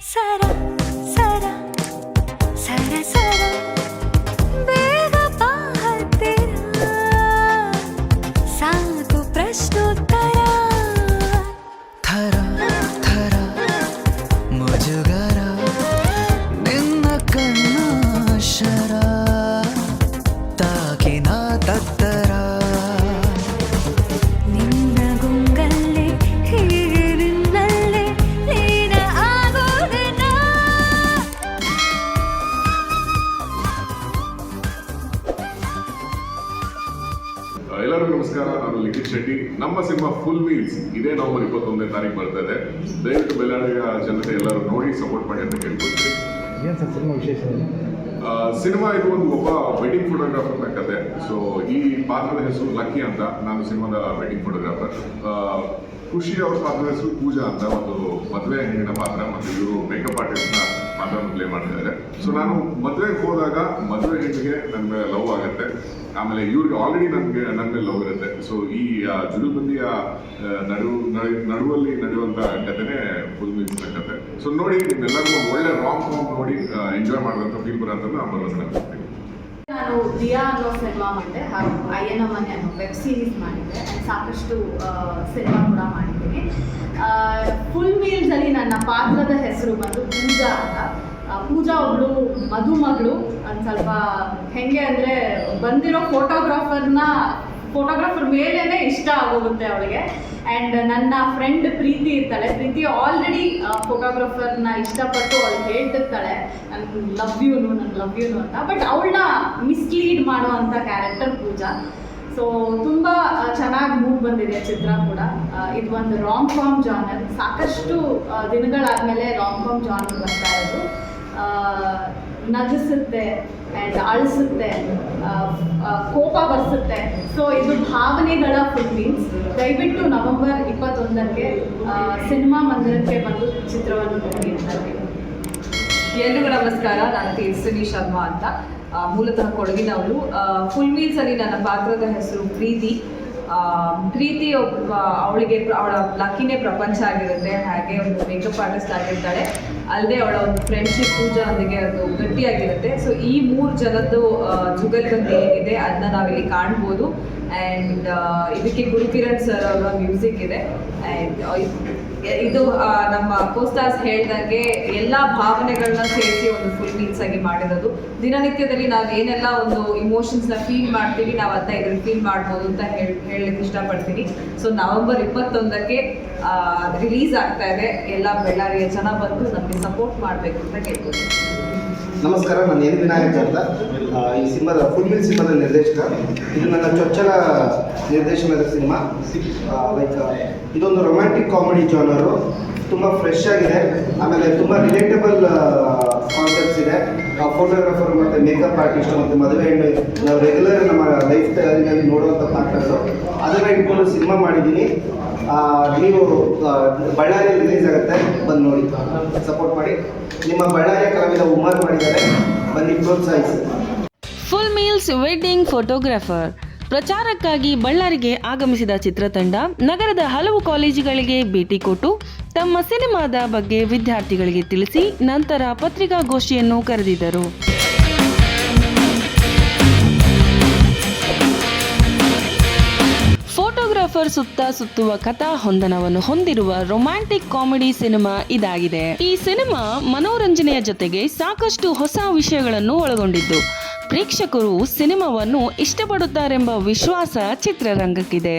ಸರ ಸರ ಎಲ್ಲರಿಗೂ ನಮಸ್ಕಾರ. ನಾನು ಲಿಖಿತ್ ಶೆಟ್ಟಿ. ನಮ್ಮ ಸಿನಿಮಾ ಫುಲ್ ಮೀಲ್ಸ್ ಇದೇ ನವೆಂಬರ್ ಇಪ್ಪತ್ತೊಂದನೇ ತಾರೀಕು ಬರ್ತಾ ಇದೆ. ದಯವಿಟ್ಟು ಬೆಳ್ಳಾಡಿಯ ಜನತೆ ಎಲ್ಲರೂ ನೋಡಿ ಸಪೋರ್ಟ್ ಮಾಡಿ ಅಂತ ಕೇಳ್ಕೊಳ್ತೀನಿ. ಸಿನಿಮಾ ವಿಶೇಷ? ಸಿನಿಮಾ ಇದು ಒಂದು ಒಬ್ಬ ವೆಡ್ಡಿಂಗ್ ಫೋಟೋಗ್ರಾಫರ್ನ ಕತೆ. ಸೊ ಈ ಪಾತ್ರದ ಹೆಸರು ಲಕ್ಕಿ ಅಂತ ನಾನು ಸಿನಿಮಾದ ವೆಡ್ಡಿಂಗ್ ಫೋಟೋಗ್ರಾಫರ್ ಖುಷಿ ಅವ್ರ ಪಾತ್ರದ ಹೆಸರು ಪೂಜಾ ಅಂತ ಒಂದು ಮದುವೆ ಹೆಣ್ಣಿನ ಪಾತ್ರ. ಮತ್ತು ಇವರು ಮೇಕಪ್ ಆರ್ಟಿಸ್ಟ್ನ ಪಾತ್ರವನ್ನು ಪ್ಲೇ ಮಾಡ್ತಿದ್ದಾರೆ. ಸೊ ನಾನು ಮದುವೆಗೆ ಹೋದಾಗ ಮದುವೆ ಹೆಣ್ಣಿಗೆ ನನ್ನ ಮೇಲೆ ಲವ್ ಆಗುತ್ತೆ. ಆಮೇಲೆ ಇವ್ರಿಗೆ ಆಲ್ರೆಡಿ ನನಗೆ ನನ್ನ ಮೇಲೆ ಲವ್ ಇರುತ್ತೆ. ಸೊ ಈ ಜುಡುಬಂದಿಯ ನಡುವು ನಡುವಲ್ಲಿ ನಡೆಯುವಂಥ ಕಥೆನೇ ಫುಲ್ ಮೀನ್ಸ್ ಕತೆ ಸೊ ನೋಡಿ, ನಿಮ್ಮೆಲ್ಲರಿಗೂ ಒಳ್ಳೆ ರಾಂಗ್ ಫಾರ್ಮ್ ನೋಡಿ ಎಂಜಾಯ್ ಮಾಡೋದಂತ ಫೀಲ್ ಬರೋ ಅಂತ ನಾನು ನಾನು ದಿಯಾ ಅನ್ನೋ ಸಿನಿಮಾ ಮಾಡಿದೆ. ಹಾಗೂ ಅಯ್ಯನ ಮನೆ ಅನ್ನೋ ವೆಬ್ ಸೀರೀಸ್ ಸಾಕಷ್ಟು ಸಿನಿಮಾ ಕೂಡ ಮಾಡಿದ್ದೀನಿ. ಫುಲ್ ಮೀಲ್ಸಲ್ಲಿ ನನ್ನ ಪಾತ್ರದ ಹೆಸರು ಬಂದು ಪೂಜಾ ಅಂತ. ಪೂಜಾ ಒಬ್ಳು ಮಧುಮಗಳು ಒಂದು ಸ್ವಲ್ಪ ಹೆಂಗೆ ಅಂದರೆ ಬಂದಿರೋ ಫೋಟೋಗ್ರಾಫರ್ನ ಫೋಟೋಗ್ರಾಫರ್ ಮೇಲೇನೆ ಇಷ್ಟ ಆಗೋಗುತ್ತೆ ಅವಳಿಗೆ. ಆ್ಯಂಡ್ ನನ್ನ ಫ್ರೆಂಡ್ ಪ್ರೀತಿ ಇರ್ತಾಳೆ. ಪ್ರೀತಿ ಆಲ್ರೆಡಿ ಫೋಟೋಗ್ರಾಫರ್ನ ಇಷ್ಟಪಟ್ಟು ಅವಳು ಹೇಳ್ತಿರ್ತಾಳೆ. ನನ್ಗೆ ಲವ್ ಯುನು ನನ್ನ ಲವ್ ಯುನು ಅಂತ. ಬಟ್ ಅವಳನ್ನ ಮಿಸ್ಲೀಡ್ ಮಾಡುವಂಥ ಕ್ಯಾರೆಕ್ಟರ್ ಪೂಜಾ. ಸೊ ತುಂಬ ಚೆನ್ನಾಗಿ ಮೂವ್ ಬಂದಿದೆ ಚಿತ್ರ ಕೂಡ. ಇದು ಒಂದು ರಾಂಗ್ ಕಾಮ್ ಜಾನರ್ ಸಾಕಷ್ಟು ದಿನಗಳಾದ್ಮೇಲೆ ರಾಂಗ್ ಕಾಮ್ ಜಾನರ್ ಬರ್ತಾ ಇರೋದು. ನಗಿಸುತ್ತೆ ಆ್ಯಂಡ್ ಅಳಿಸುತ್ತೆ ಕೋಪ ಬರ್ಸುತ್ತೆ. ಸೊ ಇದು ಭಾವನೆಗಳ ಫುಲ್ ಮೀನ್ಸ್ ದಯವಿಟ್ಟು ನವೆಂಬರ್ ಇಪ್ಪತ್ತೊಂದಕ್ಕೆ ಸಿನಿಮಾ ಮಂದಿರಕ್ಕೆ ಬಂದು ಚಿತ್ರವನ್ನು ನೋಡಿ ಅಂತ. ಎಲ್ರಿಗೂ ನಮಸ್ಕಾರ. ನಾನು ತೇಜಸ್ವಿನಿ ಶರ್ಮಾ ಅಂತ. ಮೂಲತಃ ಕೊಡಗಿನವರು ಫುಲ್ ಮೀಲ್ಸ್ ಅಲ್ಲಿ ನನ್ನ ಪಾತ್ರದ ಹೆಸರು ಪ್ರೀತಿ. ಪ್ರೀತಿ ಒಬ್ಬ, ಅವಳಿಗೆ ಅವಳ ಲಕ್ಕಿನೇ ಪ್ರಪಂಚ ಆಗಿರುತ್ತೆ. ಹಾಗೆ ಒಂದು ಮೇಕಪ್ ಆರ್ಟಿಸ್ಟ್ ಆಗಿರ್ತಾಳೆ. ಅಲ್ಲದೆ ಅವಳ ಒಂದು ಫ್ರೆಂಡ್ಶಿಪ್ ಪೂಜಾದೊಂದಿಗೆ ಅದು ಗಟ್ಟಿಯಾಗಿರುತ್ತೆ. ಸೊ ಈ ಮೂರು ಜನದ್ದು ಜುಗಲ್ಬಂದಿ ಏನಿದೆ ಅದನ್ನ ನಾವಿಲ್ಲಿ ಕಾಣ್ಬೋದು. ಆ್ಯಂಡ್ ಇದಕ್ಕೆ ಗುರುಕಿರಣ್ ಸರ್ ಅವರ ಮ್ಯೂಸಿಕ್ ಇದೆ. ಆ್ಯಂಡ್ ಇದು ನಮ್ಮ ಕೋಸ್ತಾಸ್ ಹೇಳ್ದಂಗೆ ಎಲ್ಲ ಭಾವನೆಗಳನ್ನ ಸೇರಿಸಿ ಒಂದು ಫುಲ್ ಮೀನ್ಸ್ ಆಗಿ ಮಾಡಿರೋದು. ದಿನನಿತ್ಯದಲ್ಲಿ ನಾವು ಏನೆಲ್ಲ ಒಂದು ಇಮೋಷನ್ಸ್ನ ಫೀಲ್ ಮಾಡ್ತೀವಿ, ನಾವು ಅದನ್ನ ಇದ್ರಲ್ಲಿ ಫೀಲ್ ಮಾಡ್ಬೋದು ಅಂತ ಹೇಳಿ ಹೇಳಲಿಕ್ಕೆ ಇಷ್ಟಪಡ್ತೀನಿ. ಸೊ ನವೆಂಬರ್ ಇಪ್ಪತ್ತೊಂದಕ್ಕೆ ರಿಲೀಸ್ ಆಗ್ತಾ ಇದೆ. ಎಲ್ಲ ಬೆಳ್ಳಾರಿಯ ಜನ ಬಂದು ನಮಗೆ ಸಪೋರ್ಟ್ ಮಾಡಬೇಕು ಅಂತ ಕೇಳ್ಬೋದು ನಮಸ್ಕಾರ, ನಾನು ಎನ್ ವಿನಾಯಕ್ ಅಂತ. ಈ ಸಿನಿಮಾದ ಫುಲ್ ಮಿಲ್ ಸಿನಿಮಾದ ನಿರ್ದೇಶಕ. ಇದು ನನ್ನ ಚೊಚ್ಚಲ ನಿರ್ದೇಶನದ ಸಿನಿಮಾ. ಲೈಕ್ ಇದೊಂದು ರೊಮ್ಯಾಂಟಿಕ್ ಕಾಮಿಡಿ ಜಾನರು ತುಂಬ ಫ್ರೆಶ್ ಆಗಿದೆ. ಆಮೇಲೆ ತುಂಬ ರಿಲೇಟಬಲ್ ಕಾನ್ಸೆಪ್ಟ್ಸ್ ಇದೆ. ಫೋಟೋಗ್ರಾಫರ್ ಮತ್ತು ಮೇಕಪ್ ಆರ್ಟಿಸ್ಟ್ ಮತ್ತು ಮದುವೆ ಹೆಣ್ಣು, ನಾವು ರೆಗ್ಯುಲರ್ ನಮ್ಮ ಲೈಫ್ ಸ್ಟೈಲಿನಲ್ಲಿ ನೋಡುವಂಥ ಪಾತ್ರಗಳು ಅದನ್ನು ಇಟ್ಕೊಂಡು ಸಿನಿಮಾ ಮಾಡಿದ್ದೀನಿ ನೀವು ಬಳ್ಳಾರಿ ರಿಲೀಸ್ ಆಗುತ್ತೆ. ಬಂದು ನೋಡಿ. ಸಪೋರ್ಟ್ ಮಾಡಿ. ನಿಮ್ಮ ಬಳ್ಳಾರಿಯ ಕಲಾವಿದ ಉಮರ್ ಮಾಡಿದ್ದಾರೆ. ಬನ್ನಿ, ಪ್ರೋತ್ಸಾಹಿಸಿ. ಫುಲ್ ಮೀಲ್ಸ್ ವೆಡ್ಡಿಂಗ್ ಫೋಟೋಗ್ರಾಫರ್ ಪ್ರಚಾರಕ್ಕಾಗಿ ಬಳ್ಳಾರಿಗೆ ಆಗಮಿಸಿದ ಚಿತ್ರತಂಡ, ನಗರದ ಹಲವು ಕಾಲೇಜುಗಳಿಗೆ ಭೇಟಿ ಕೊಟ್ಟು ತಮ್ಮ ಸಿನಿಮಾದ ಬಗ್ಗೆ ವಿದ್ಯಾರ್ಥಿಗಳಿಗೆ ತಿಳಿಸಿ ನಂತರ ಪತ್ರಿಕಾಗೋಷ್ಠಿಯನ್ನು ಕರೆದಿದ್ದರು. ಫೋಟೋಗ್ರಾಫರ್ ಸುತ್ತ ಸುತ್ತುವ ಕಥಾ ಹೊಂದನವನ್ನು ಹೊಂದಿರುವ ರೊಮ್ಯಾಂಟಿಕ್ ಕಾಮಿಡಿ ಸಿನಿಮಾ ಇದಾಗಿದೆ. ಈ ಸಿನಿಮಾ ಮನೋರಂಜನೆಯ ಜೊತೆಗೆ ಸಾಕಷ್ಟು ಹೊಸ ವಿಷಯಗಳನ್ನು ಒಳಗೊಂಡಿದ್ದು. ಪ್ರೇಕ್ಷಕರು ಸಿನಿಮಾವನ್ನು ಇಷ್ಟಪಡುತ್ತಾರೆಂಬ ವಿಶ್ವಾಸ ಚಿತ್ರರಂಗಕ್ಕಿದೆ.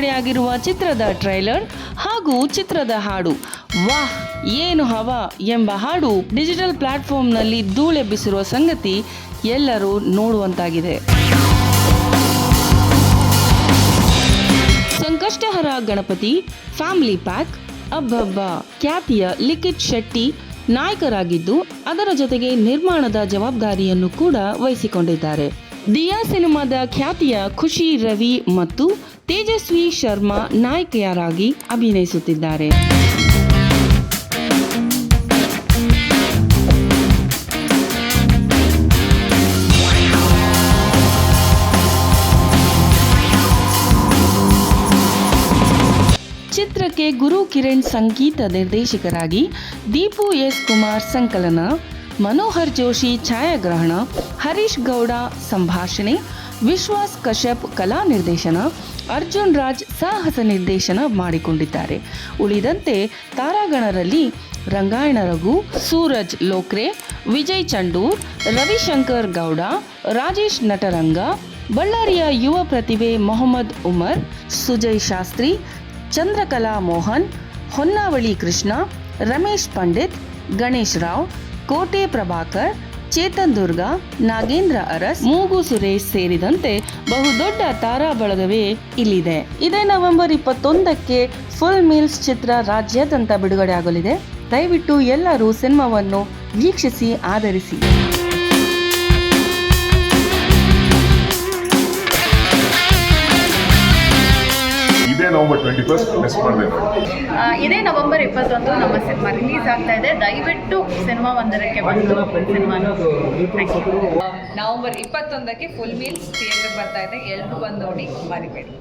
ಬಿಡುಗಡೆಯಾಗಿರುವ ಚಿತ್ರದ ಟ್ರೈಲರ್ ಹಾಗೂ ಚಿತ್ರದ ಹಾಡು. ವಾಹ್, ಏನು ಹವಾ ಎಂಬ ಹಾಡು ಡಿಜಿಟಲ್ ಪ್ಲಾಟ್ಫಾರ್ಮ್ನಲ್ಲಿ ಧೂಳೆಬ್ಬಿಸಿರುವ ಸಂಗತಿ ಎಲ್ಲರೂ ನೋಡುವಂತಾಗಿದೆ. ಸಂಕಷ್ಟಹರ ಗಣಪತಿ, ಫ್ಯಾಮಿಲಿ ಪ್ಯಾಕ್, ಅಬ್ಬಬ್ಬ, ಖ್ಯಾತಿಯ ಲಿಖಿತ್ ಶೆಟ್ಟಿ ನಾಯಕರಾಗಿದ್ದು ಅದರ ಜೊತೆಗೆ ನಿರ್ಮಾಣದ ಜವಾಬ್ದಾರಿಯನ್ನು ಕೂಡ ವಹಿಸಿಕೊಂಡಿದ್ದಾರೆ. ದಿಯಾ ಸಿನಿಮಾದ ಖ್ಯಾತಿಯ ಖುಷಿ ರವಿ ಮತ್ತು ತೇಜಸ್ವಿ ಶರ್ಮಾ ನಾಯಕಿಯರಾಗಿ ಅಭಿನಯಿಸುತ್ತಿದ್ದಾರೆ. ಚಿತ್ರಕ್ಕೆ ಗುರು ಕಿರಣ್ ಸಂಗೀತ ನಿರ್ದೇಶಕರಾಗಿ ದೀಪು ಎಸ್ ಕುಮಾರ್ ಸಂಕಲನ ಮನೋಹರ್ ಜೋಶಿ ಛಾಯಾಗ್ರಹಣ, ಹರೀಶ್ ಗೌಡ ಸಂಭಾಷಣೆ, ವಿಶ್ವಾಸ್ ಕಶ್ಯಪ್ ಕಲಾ ನಿರ್ದೇಶನ, ಅರ್ಜುನ್ ರಾಜ್ ಸಾಹಸ ನಿರ್ದೇಶನ ಮಾಡಿಕೊಂಡಿದ್ದಾರೆ. ಉಳಿದಂತೆ ತಾರಾಗಣರಲ್ಲಿ ರಂಗಾಯಣ ರಘು, ಸೂರಜ್ ಲೋಕ್ರೆ, ವಿಜಯ್ ಚಂಡೂರ್, ರವಿಶಂಕರ್ ಗೌಡ, ರಾಜೇಶ್ ನಟರಂಗ, ಬಳ್ಳಾರಿಯ ಯುವ ಪ್ರತಿಭೆ ಮೊಹಮ್ಮದ್ ಉಮರ್, ಸುಜಯ್ ಶಾಸ್ತ್ರಿ, ಚಂದ್ರಕಲಾ ಮೋಹನ್, ಹೊನ್ನಾವಳಿ ಕೃಷ್ಣ, ರಮೇಶ್ ಪಂಡಿತ್, ಗಣೇಶ್ ರಾವ್ ಕೋಟೆ ಪ್ರಭಾಕರ್, ಚೇತನ್ ದುರ್ಗ, ನಾಗೇಂದ್ರ ಅರಸ್, ಮೂಗು ಸುರೇಶ್ ಸೇರಿದಂತೆ ಬಹುದೊಡ್ಡ ತಾರಾ ಬಳಗವೇ ಇಲ್ಲಿದೆ. ಇದೇ ನವೆಂಬರ್ ಇಪ್ಪತ್ತೊಂದಕ್ಕೆ ಫುಲ್ ಮೀಲ್ಸ್ ಚಿತ್ರ ರಾಜ್ಯಾದ್ಯಂತ ಬಿಡುಗಡೆ ಆಗಲಿದೆ ದಯವಿಟ್ಟು ಎಲ್ಲರೂ ಸಿನಿಮಾವನ್ನು ವೀಕ್ಷಿಸಿ ಆದರಿಸಿ ನವೆಂಬರ್ ಟ್ವೆಂಟಿ ಫಸ್ಟ್ ಮಿಸ್ ಮಾಡಿದೆ ಇದೇ ನವೆಂಬರ್ ಇಪ್ಪತ್ತೊಂದು ನಮ್ಮ ಸಿನಿಮಾ ರಿಲೀಸ್ ಆಗ್ತಾ ಇದೆ. ದಯವಿಟ್ಟು ಸಿನಿಮಾ ಒಂದರಕ್ಕೆ ಬಂದು ಸಿನಿಮಾನ. ನವೆಂಬರ್ ಇಪ್ಪತ್ತೊಂದಕ್ಕೆ ಫುಲ್ ಮೀಲ್ಸ್ ಥಿಯೇಟರ್ ಬರ್ತಾ ಇದೆ. ಎಲ್ಲರೂ ಬಂದು ನೋಡಿ ಮರಿಬೇಡಿ.